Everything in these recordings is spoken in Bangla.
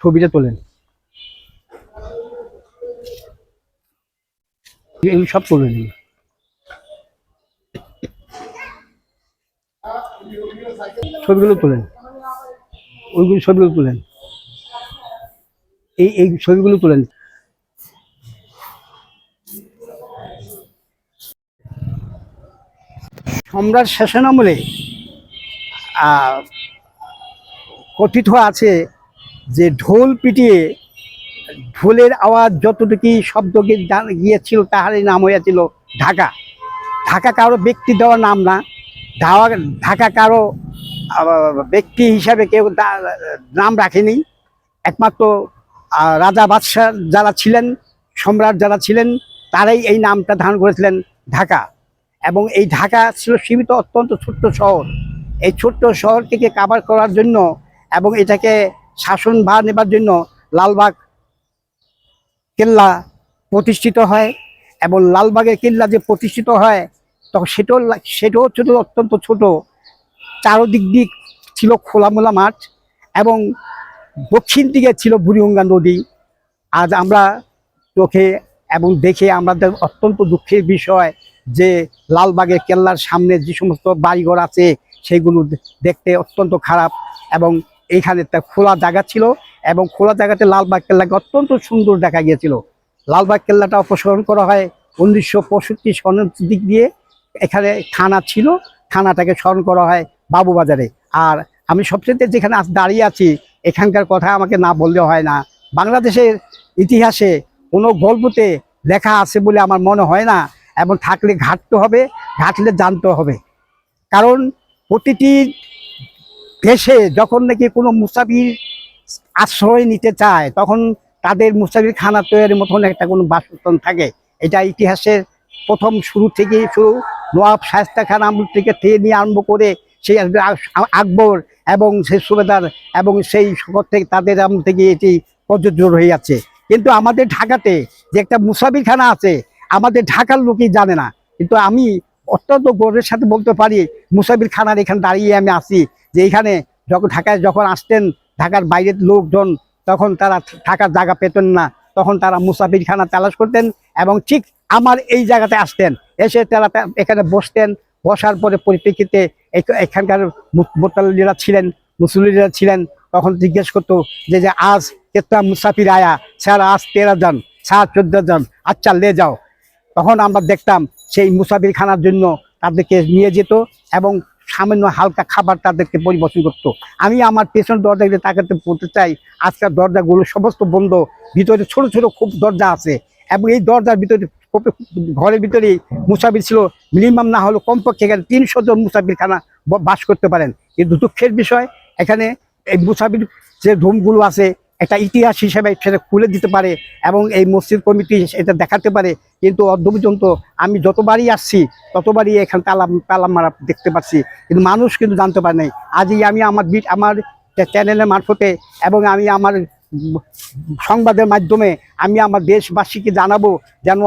ছবিটা তোলেন। এগুলো সব তুলে নিন। ছবিগুলো তোলেন। ওইগুলো ছবিগুলো তোলেন। এই এই ছবিগুলো তোলেন। সম্রাট শাসন আমলে কথিত আছে যে ঢোল পিটিয়ে ঢোলের আওয়াজ যতটুকু শব্দ গিয়ে- গিয়েছিল তাহারই নাম হইয়াছিল ঢাকা। ঢাকা কারও ব্যক্তি দেওয়ার নাম না। ঢাকা ঢাকা কারও ব্যক্তি হিসাবে কেউ নাম রাখেনি। একমাত্র রাজা বাদশাহ যারা ছিলেন, সম্রাট যারা ছিলেন, তারাই এই নামটা ধারণ করেছিলেন ঢাকা। এবং এই ঢাকা ছিল সীমিত, অত্যন্ত ছোট্ট শহর। এই ছোট্ট শহরটিকে কাভার করার জন্য এবং এটাকে শাসনভার নেবার জন্য লালবাগ কেল্লা প্রতিষ্ঠিত হয় এবং লালবাগের কেল্লা যে প্রতিষ্ঠিত হয় তখন সেটাও সেটাও ছিল অত্যন্ত ছোট। চারোদিক দিক ছিল খোলামোলা মাঠ এবং দক্ষিণ দিকে ছিল বুড়িগঙ্গা নদী। আজ আমরা চোখে এবং দেখে আমাদের অত্যন্ত দুঃখের বিষয় যে লালবাগের কেল্লার সামনে যে সমস্ত বাড়িঘর আছে, সেগুলো দেখতে অত্যন্ত খারাপ এবং এইখানে খোলা জায়গা ছিল এবং খোলা জায়গাতে লালবাগ কেল্লাকে অত্যন্ত সুন্দর দেখা গিয়েছিল। লালবাগ কেল্লাটা অপসারণ করা হয় উনিশশো পঁয়ষট্টি সনের দিক দিয়ে। এখানে থানা ছিল, থানাটাকে স্মরণ করা হয় বাবুবাজারে আর আমি সবচেয়ে যেখানে আজ দাঁড়িয়ে আছি, এখানকার কথা আমাকে না বললে হয় না। বাংলাদেশের ইতিহাসে কোনো গল্পতে লেখা আছে বলে আমার মনে হয় না, এবং থাকলে ঘাটতে হবে, ঘাটলে জানতে হবে। কারণ প্রতিটি দেশে যখন নাকি কোনো মুসাফির আশ্রয় নিতে চায়, তখন তাদের মুসাফির খানা তৈরির মতন একটা কোনো বাসস্থান থাকে। এটা ইতিহাসের প্রথম শুরু থেকেই শুরু। নবাব শায়স্তা খান আমল থেকে নিয়ে আরম্ভ করে সেই আকবর এবং সেই সুবেদার এবং সেই সকল থেকে তাদের আমল থেকে এটি প্রযোজ্য হয়ে যাচ্ছে কিন্তু আমাদের ঢাকাতে যে একটা মুসাফিরখানা আছে, আমাদের ঢাকার লোকই জানে না। কিন্তু আমি অত্যন্ত গর্বের সাথে বলতে পারি, মুসাফির খানার এখানে দাঁড়িয়ে আমি আসি যে এখানে যখন ঢাকায় যখন আসতেন, ঢাকার বাইরের লোকজন, তখন তারা থাকার জায়গা পেতেন না। তখন তারা মুসাফিরখানা তালাশ করতেন এবং ঠিক আমার এই জায়গাতে আসতেন। এসে তারা এখানে বসতেন। বসার পরে পরিপ্রেক্ষিতে এখানকার মু- মোতাল্লিরা ছিলেন মুসলিরা ছিলেন। তখন জিজ্ঞেস করতো যে যে আজ কেতা মুসাফির আয়া? স্যার, আজ তেরো জন স্যার চোদ্দ জন। আচ্ছা লে যাও। তখন আমরা দেখতাম সেই মুসাফির খানার জন্য তাদেরকে নিয়ে যেত এবং সামান্য হালকা খাবার তাদেরকে পরিবেশন করতো। আমি আমার পেছন দরজা দিয়ে তাকাতে বলতে চাই, আজকাল দরজাগুলো সমস্ত বন্ধ, ভিতরে ছোট ছোট খুব দরজা আছে এবং এই দরজার ভিতরে ঘরের ভিতরেই মুসাফির ছিল, মিনিমাম না হলেও কমপক্ষে এখানে তিনশো জন মুসাফির খানা বাস করতে পারেন। কিন্তু দুঃখের বিষয়, এখানে এই মুসাফির যে রুমগুলো আছে একটা ইতিহাস হিসেবে সেটা খুলে দিতে পারে এবং এই মসজিদ কমিটি এটা দেখাতে পারে। কিন্তু অর্ধ পর্যন্ত আমি যতবারই আসছি, ততবারই এখানে তালা তালা মারা দেখতে পাচ্ছি। কিন্তু মানুষ কিন্তু জানতে পারে নাই। আজই আমি আমার বিট আমার চ্যানেলের মারফতে এবং আমি আমার সংবাদের মাধ্যমে আমি আমার দেশবাসীকে জানাব, যেন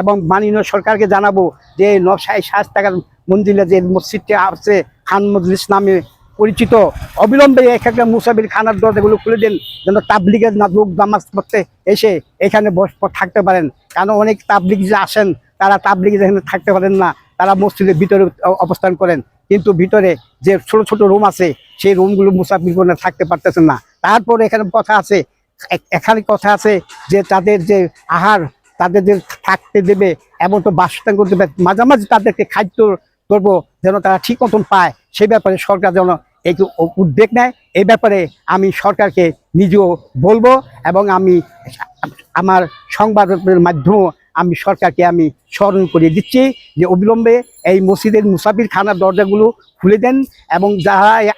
এবং মাননীয় সরকারকে জানাব যে নশাই শাহ টাকার মন্দিরে যে মসজিদটি আছে, খান মজলিস নামে পরিচিত। অবিলম্বে এখানে মুসাবির খানার দরজাগুলো খুলে দেন, যেন তাবলিগের না লোক নামাজ পড়তে এসে এখানে বস থাকতে পারেন। কারণ অনেক তাবলিগ যে আসেন, তারা তাবলিগ এখানে থাকতে পারেন না, তারা মসজিদের ভিতরে অবস্থান করেন। কিন্তু ভিতরে যে ছোট ছোট রুম আছে, সেই রুমগুলো মুসাফির করে থাকতে পারতেছেন না। তারপর এখানে কথা আছে এখানে কথা আছে যে তাদের যে আহার, তাদের যে থাকতে দেবে, এমন তো বাসস্থান করতে দেবে। মাঝামাঝি তাদেরকে খাদ্য করব যেন তারা ঠিক মতন পায়, সে ব্যাপারে সরকার যেন একটু উদ্বেগ নেয়। এই ব্যাপারে আমি সরকারকে নিজেও বলব এবং আমি আমার সংবাদের মাধ্যমেও আমি সরকারকে আমি স্মরণ করিয়ে দিচ্ছি যে অবিলম্বে এই মসজিদের মুসাফির খানার দরজাগুলো খুলে দেন এবং যারা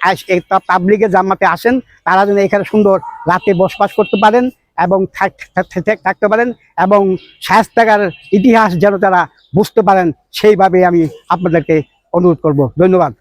তাবলিগে জামাতে আসেন, তারা যেন এখানে সুন্দর রাতে বসবাস করতে পারেন এবং থাক- থাক- থাক- থাকতে পারেন এবং শায়স্তাগার ইতিহাস যেন তারা বুঝতে পারেন সেইভাবে আমি আপনাদেরকে অনুরোধ করব। ধন্যবাদ।